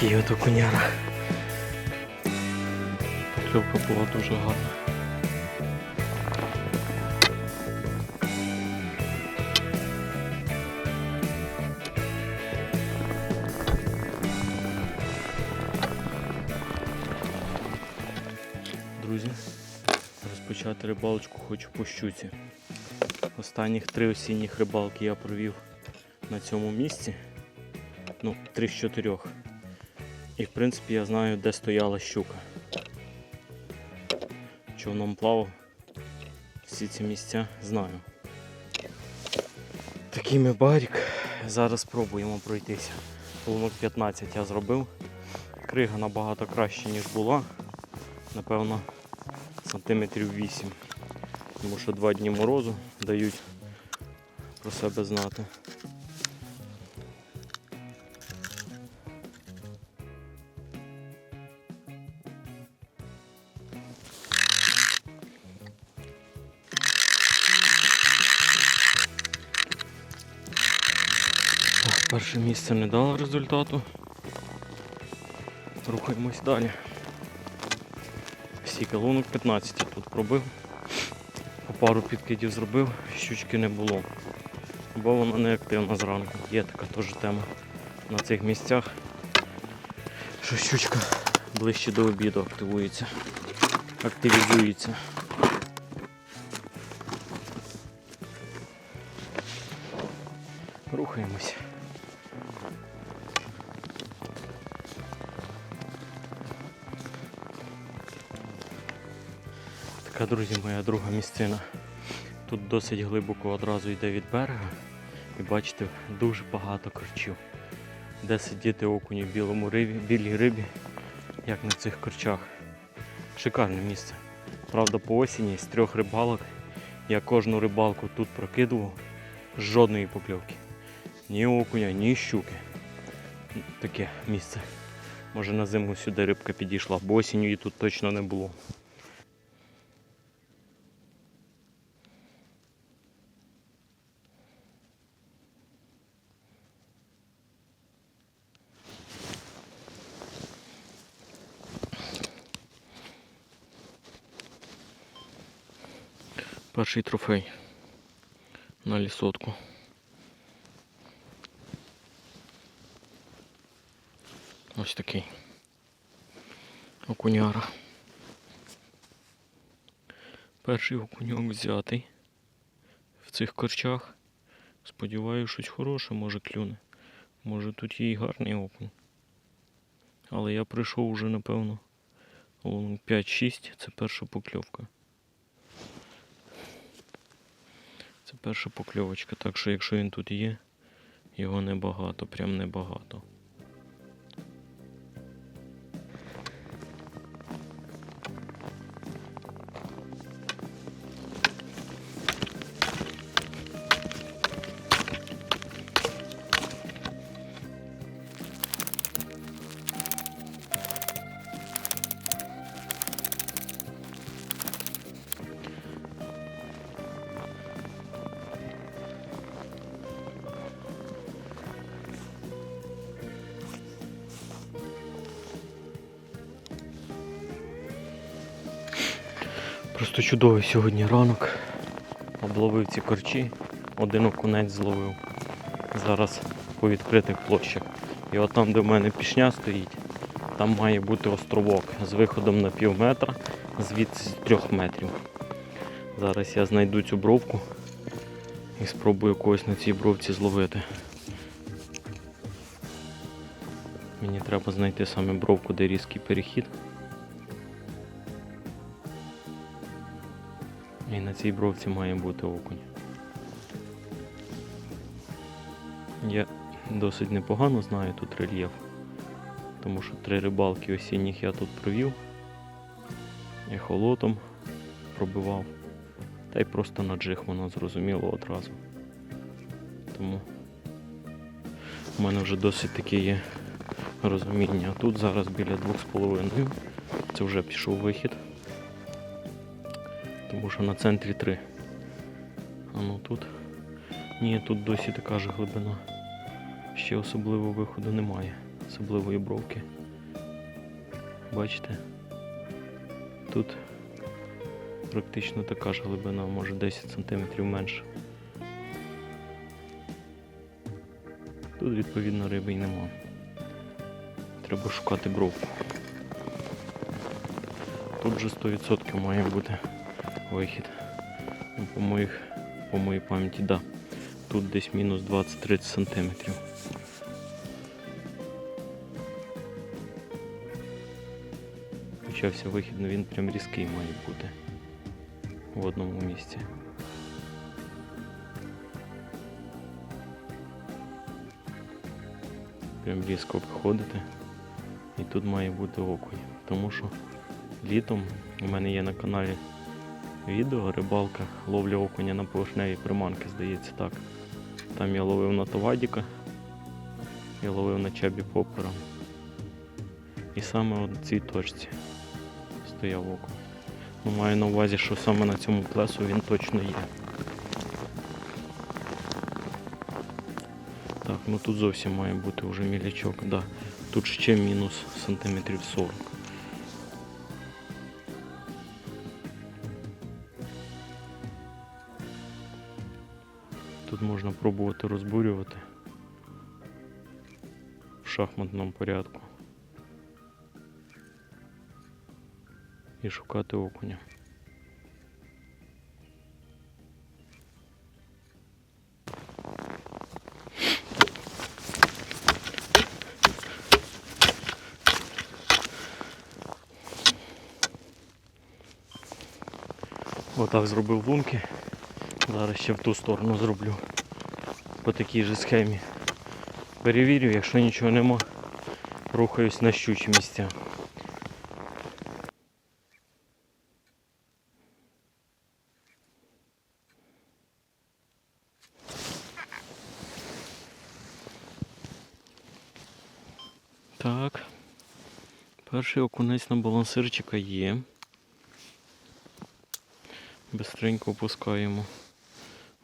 Такий от окуняра. Покльовка була дуже гарна. Друзі, розпочати рибалочку хочу по щуці. Останніх три осінніх рибалки я провів на цьому місці. Ну, три з чотирьох. І в принципі я знаю, де стояла щука. Човном плавав. Всі ці місця знаю. Такий ми барік. Зараз спробуємо пройтися. Лунок 15 я зробив. Крига набагато краще, ніж була. Напевно, сантиметрів 8. Тому що два дні морозу дають про себе знати. Перше місце не дало результату. Рухаємось далі. Стільки лунок 15 я тут пробив. По пару підкидів зробив, щучки не було. Бо вона не активна зранку. Є така теж тема на цих місцях. Що щучка ближче до обіду активується. Активізується. Рухаємось. Друзі, моя друга місцина. Тут досить глибоко одразу йде від берега. І бачите, дуже багато корчів. Де сидіти окуні в білому рибі, білій рибі, як на цих корчах. Шикарне місце. Правда, по осені з трьох рибалок я кожну рибалку тут прокидував. Жодної покльовки. Ні окуня, ні щуки. Таке місце. Може на зиму сюди рибка підійшла, бо осінню її тут точно не було. Перший трофей на лісотку. Ось такий окуняра. Перший окуньок взятий в цих корчах. Сподіваюся, щось хороше може клюне. Може тут є і гарний окунь. Але я прийшов уже, напевно, 5-6, це перша покльовка. Це перша покльовочка, так що якщо він тут є, його небагато, прям небагато. Просто чудовий сьогодні ранок. Обловив ці корчі, один окунець зловив. Зараз по відкритих площах. І от там, де в мене пішня стоїть, там має бути островок з виходом на пів метра, звідси з трьох метрів. Зараз я знайду цю бровку і спробую когось на цій бровці зловити. Мені треба знайти саме бровку, де різкий перехід. І на цій бровці має бути окунь. Я досить непогано знаю тут рельєф, тому що три рибалки осінніх я тут провів, ехолотом пробивав, та й просто на джиг воно зрозуміло одразу. Тому в мене вже досить таке є розуміння. Тут зараз біля 2,5 це вже пішов вихід. Тому що на центрі 3. А ну тут. Ні, тут досі така ж глибина. Ще особливо виходу немає. особливої бровки. Бачите? Тут практично така ж глибина, може 10 см менше. Тут відповідно риби й нема. Треба шукати бровку. Тут же 100% має бути вихід. Ну, По моїх, по моїй пам'яті, да. Тут десь мінус 20-30 сантиметрів. Почався вихід, але він прям різкий має бути в одному місці. Прям різко виходити. І тут має бути окунь. Тому що літом у мене є на каналі відео рибалка, ловля окуня на поверхневі приманки, здається так. Там я ловив на товадіка, я ловив на чабі поппером. І саме в цій точці стояв окунь. Ну, маю на увазі, що саме на цьому плесу він точно є. Так, ну тут зовсім має бути вже мілячок, да. Тут ще мінус сантиметрів 40. Пробувати розбурювати в шахматному порядку. І шукати окуня. Отак зробив лунки. Зараз ще в ту сторону зроблю. По такій же схемі. Перевірю, якщо нічого нема, рухаюсь на щучі місця. Так. Перший окунець на балансирчика є. Бистренько опускаємо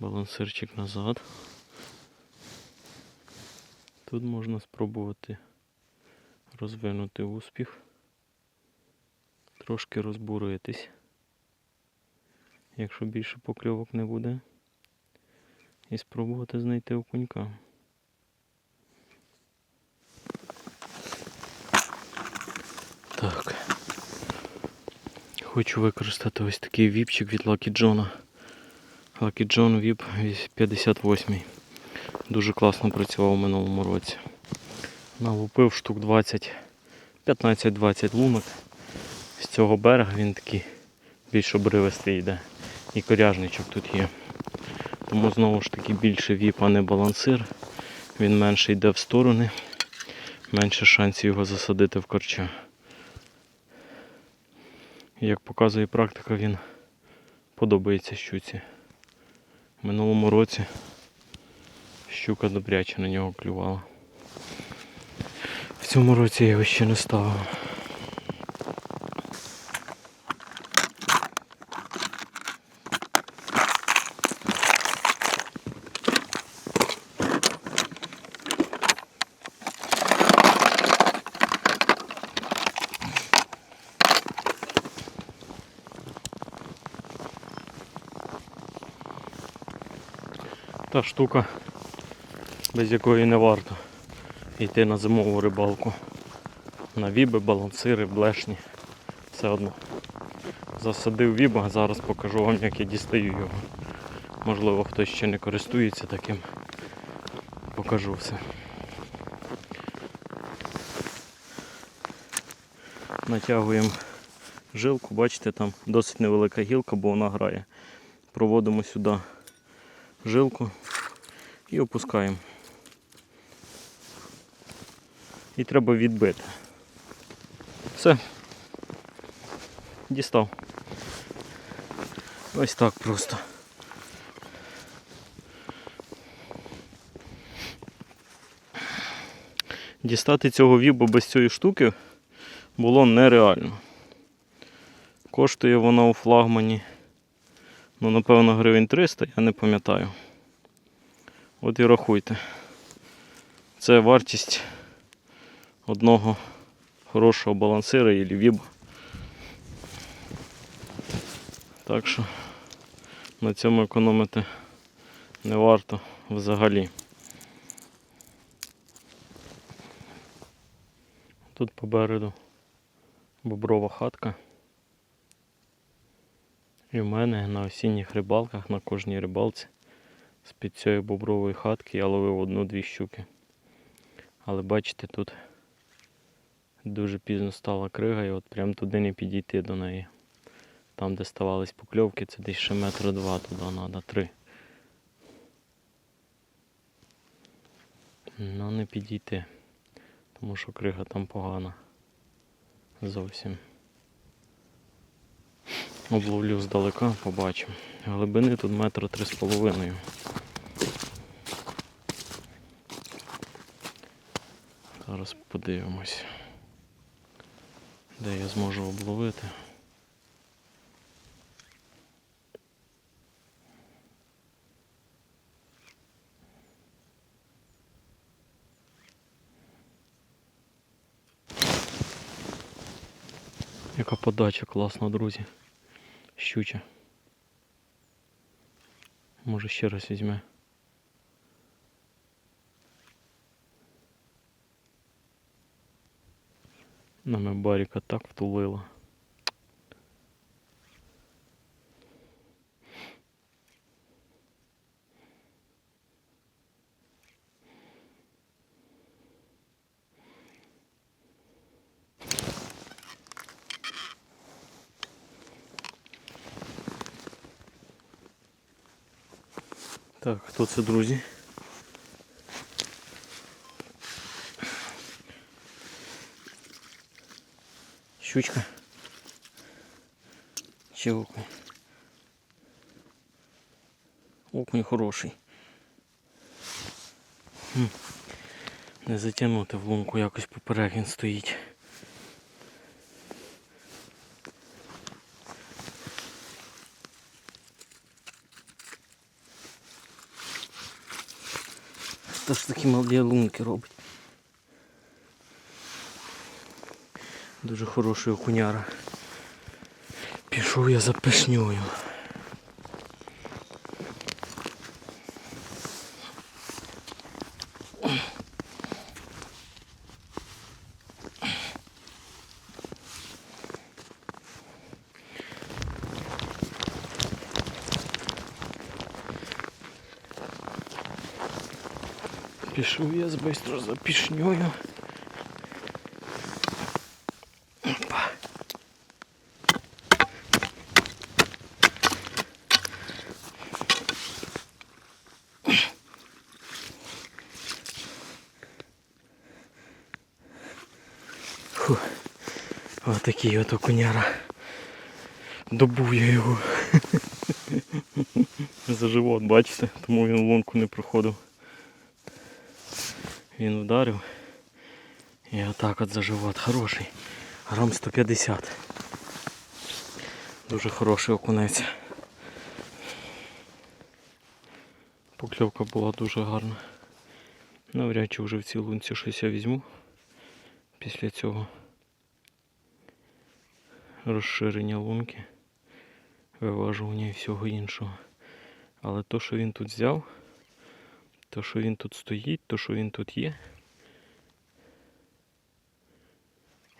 балансирчик назад. Тут можна спробувати розвинути успіх, трошки розбуритись, якщо більше покльовок не буде, і спробувати знайти окунька. Так. Хочу використати ось такий віпчик від Lucky John. Lucky John VIP 58. Дуже класно працював у минулому році. Налупив штук 20, 15-20 лунок. З цього берега він такий більш обривистий йде. І коряжничок тут є. Тому знову ж таки більше віп, а не балансир. Він менше йде в сторони, менше шансів його засадити в корча. Як показує практика, він подобається щуці. В минулому році щука добряче на нього клювала. В цьому році я його ще не ставив. Та штука, без якої не варто йти на зимову рибалку. На віби, балансири, блешні. Все одно. Засадив віба, зараз покажу вам, як я дістаю його. Можливо, хтось ще не користується таким. Покажу все. Натягуємо жилку, бачите, там досить невелика гілка, бо вона грає. Проводимо сюди жилку і опускаємо. І треба відбити. Все. Дістав. Ось так просто. Дістати цього вібу без цієї штуки було нереально. Коштує вона у флагмані, ну, напевно, гривень 300, я не пам'ятаю. От і рахуйте. Це вартість одного хорошого балансира і віб. Так що на цьому економити не варто взагалі. Тут попереду боброва хатка. І в мене на осінніх рибалках на кожній рибалці з-під цієї бобрової хатки я ловив одну-дві щуки. Але бачите, тут дуже пізно стала крига і от прям туди не підійти до неї. Там, де ставались покльовки, це десь ще метра два туди треба, три. Ну не підійти, тому що крига там погана. Зовсім. Обловлю здалека, побачимо. Глибини тут метра три з половиною. Зараз подивимось, де я зможу обловити. Яка подача класна, друзі. Щуча. Може ще раз візьме. Нами баріка так втулила. Так, хто це, друзі? Щучка. Чи окунь? Окунь хороший. Хм. Не затягнути в лунку, якось поперек він стоїть. Хто ж такі молоді лунки робить? Дуже хороший окуняра. Пішов я за пишньою. Пішов я быстро за пішньою. Отакий от окуняра. Добув я його. За живот, бачите, тому він лунку не проходив. Він вдарив. І отак от за живот. Хороший. Грам 150. Дуже хороший окунець. Покльовка була дуже гарна. Навряд чи вже в цій лунці щось я візьму. Після цього розширення лунки, виважування і всього іншого. Але то, що він тут взяв, то, що він тут стоїть, то, що він тут є,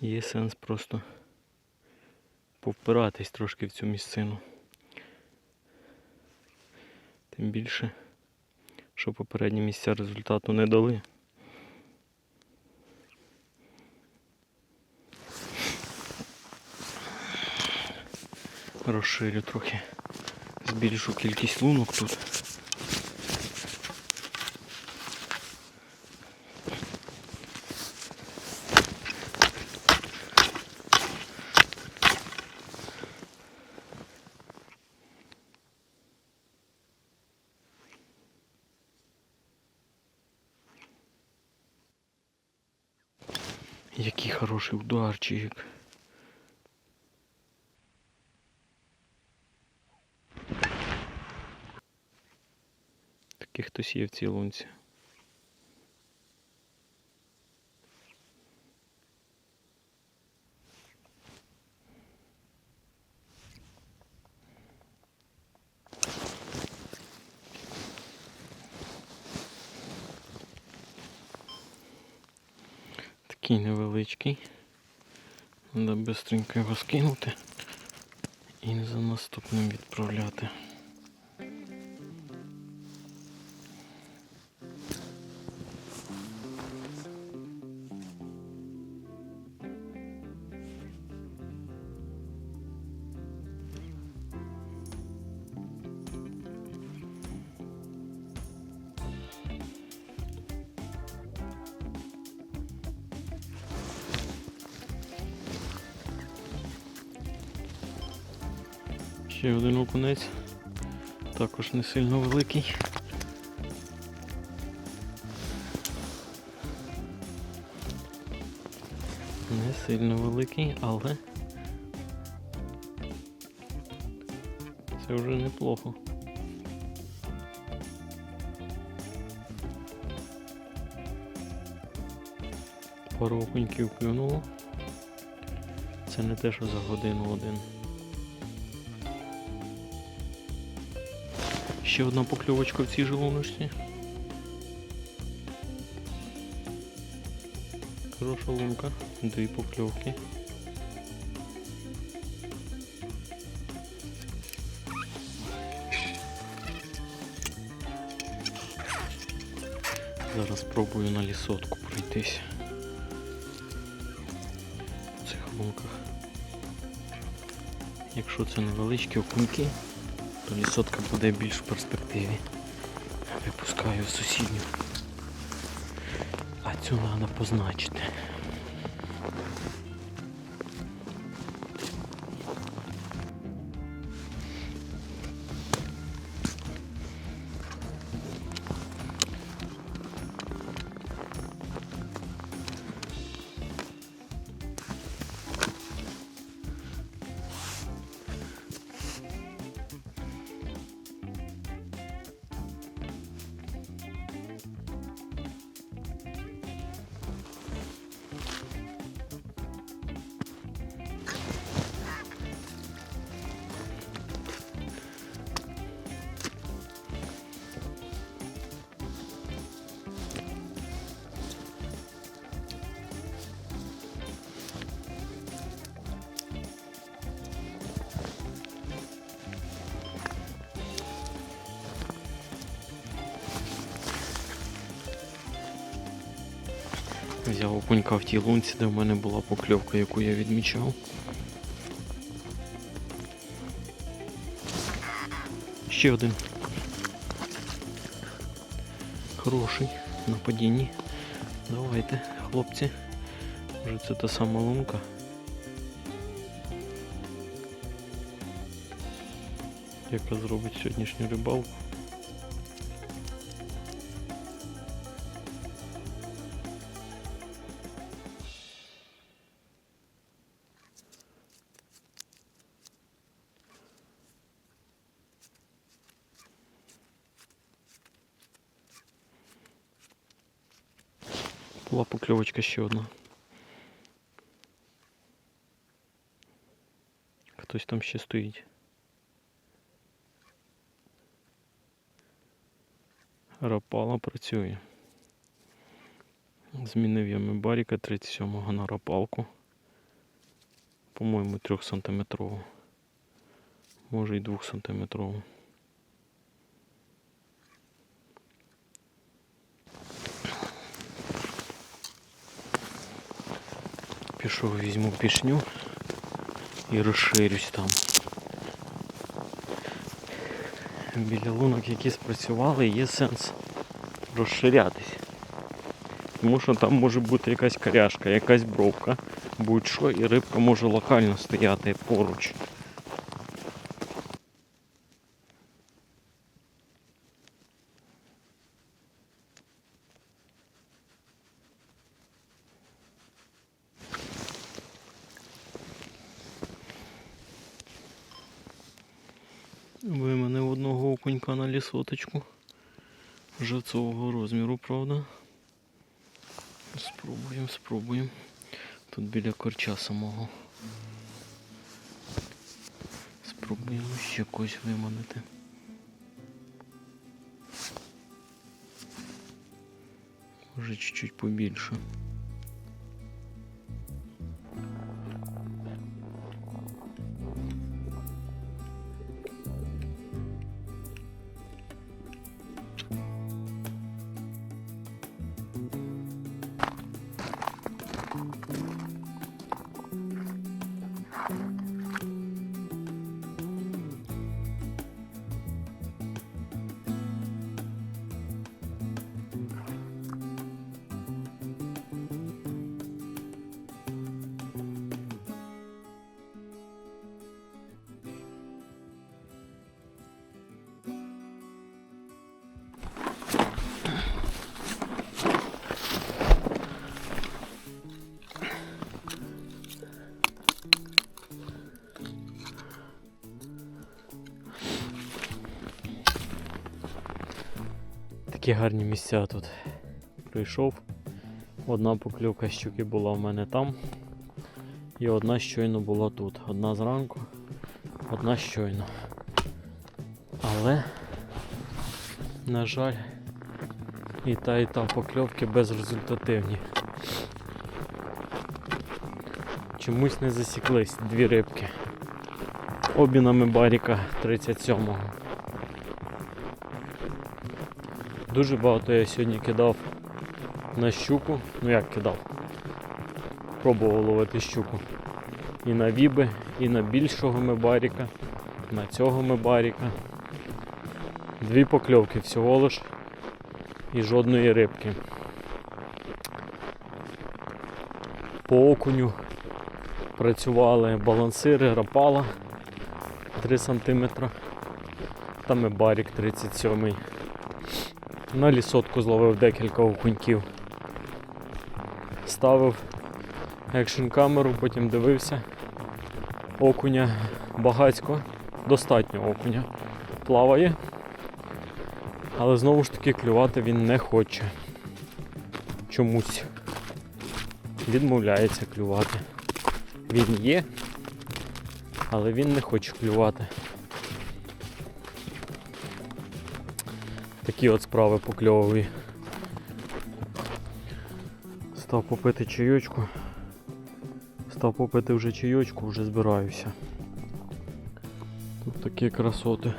є сенс просто повпиратись трошки в цю місцину. Тим більше, що попередні місця результату не дали. Розширю трохи, збільшу кількість лунок тут. Який хороший ударчик. Тільки хтось є в цій лунці. Такий невеличкий. Треба швидко його скинути і за наступним відправляти. Ще один окунець, також не сильно великий. Не сильно великий, але це вже неплохо. Пару окуньків клюнуло. Це не те, що за годину один. Ще одна покльовочка в цій желудочці. Хороша лунка, дві покльовки. Зараз спробую на лісотку пройтись. В цих лунках. Якщо це невеличкі окуньки, то лісотка буде більш в перспективі. Випускаю сусідню. А цю треба позначити. Взяв окунька в тій лунці, де в мене була покльовка, яку я відмічав. Ще один. Хороший на падінні. Давайте, хлопці. Може це та сама лунка. Яка зробить сьогоднішню рибалку. Покльовочка ще одна. Хтось там ще стоїть. Рапала працює. Змінив я мебаріка 37-го на рапалку. По-моєму, 3 сантиметрову. Може і 2 сантиметрову. Пішов, візьму пішню і розширюсь там. Біля лунок, які спрацювали, є сенс розширятись. Тому що там може бути якась коряшка, якась бровка, будь-що, і рибка може локально стояти поруч. Виманив одного окунька на лісоточку. Живцового розміру, правда. Спробуємо, спробуємо. Тут біля корча самого. Спробуємо ще когось виманити. Може чуть-чуть побільше. Такі гарні місця тут. Прийшов. Одна покльовка щуки була в мене там. І одна щойно була тут. Одна зранку, одна щойно. Але, на жаль, і та, і та покльовки безрезультативні. Чомусь не засіклись дві рибки. Обі на Мебаріка 37-го. Дуже багато я сьогодні кидав на щуку. Ну як кидав? Пробував ловити щуку. І на віби, і на більшого мебаріка, на цього мебаріка. Дві покльовки всього лиш і жодної рибки. По окуню працювали балансири, рапала 3 см та мебарік 37 На лісотку зловив декілька окуньків. Ставив екшн камеру, потім дивився. Окуня багацько, достатньо окуня плаває. Але знову ж таки клювати він не хоче. Чомусь. Відмовляється клювати. Він є, але він не хоче клювати. Такі от справи покльовові. Став попити чайочку. Став попити вже чайочку, вже збираюся. Тут такі красоти.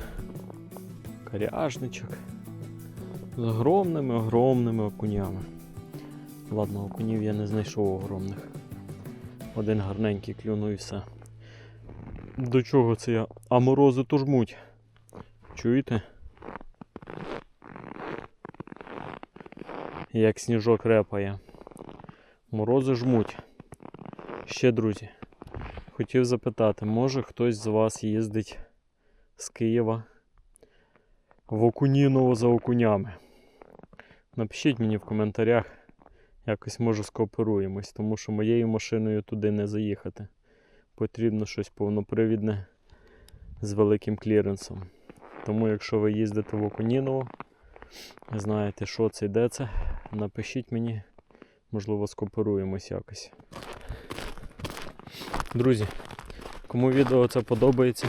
Коряжничок. З огромними огромними окунями. Ладно, окунів я не знайшов огромних. Один гарненький клюнув і все. До чого це я? А морози то жмуть. Чуєте? Як сніжок репає. Морози жмуть. Ще, друзі, хотів запитати, може хтось з вас їздить з Києва в Окуніново за окунями? Напишіть мені в коментарях, якось може скооперуємось, тому що моєю машиною туди не заїхати. Потрібно щось повнопривідне з великим кліренсом. Тому, якщо ви їздите в Окуніново, знаєте, що це і де це, напишіть мені, можливо, скооперуємось якось. Друзі, кому відео це подобається,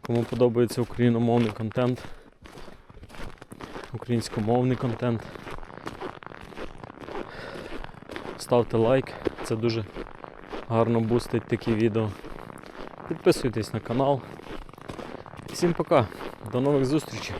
кому подобається україномовний контент, українськомовний контент, ставте лайк, це дуже гарно бустить такі відео. Підписуйтесь на канал. Всім пока, до нових зустрічей!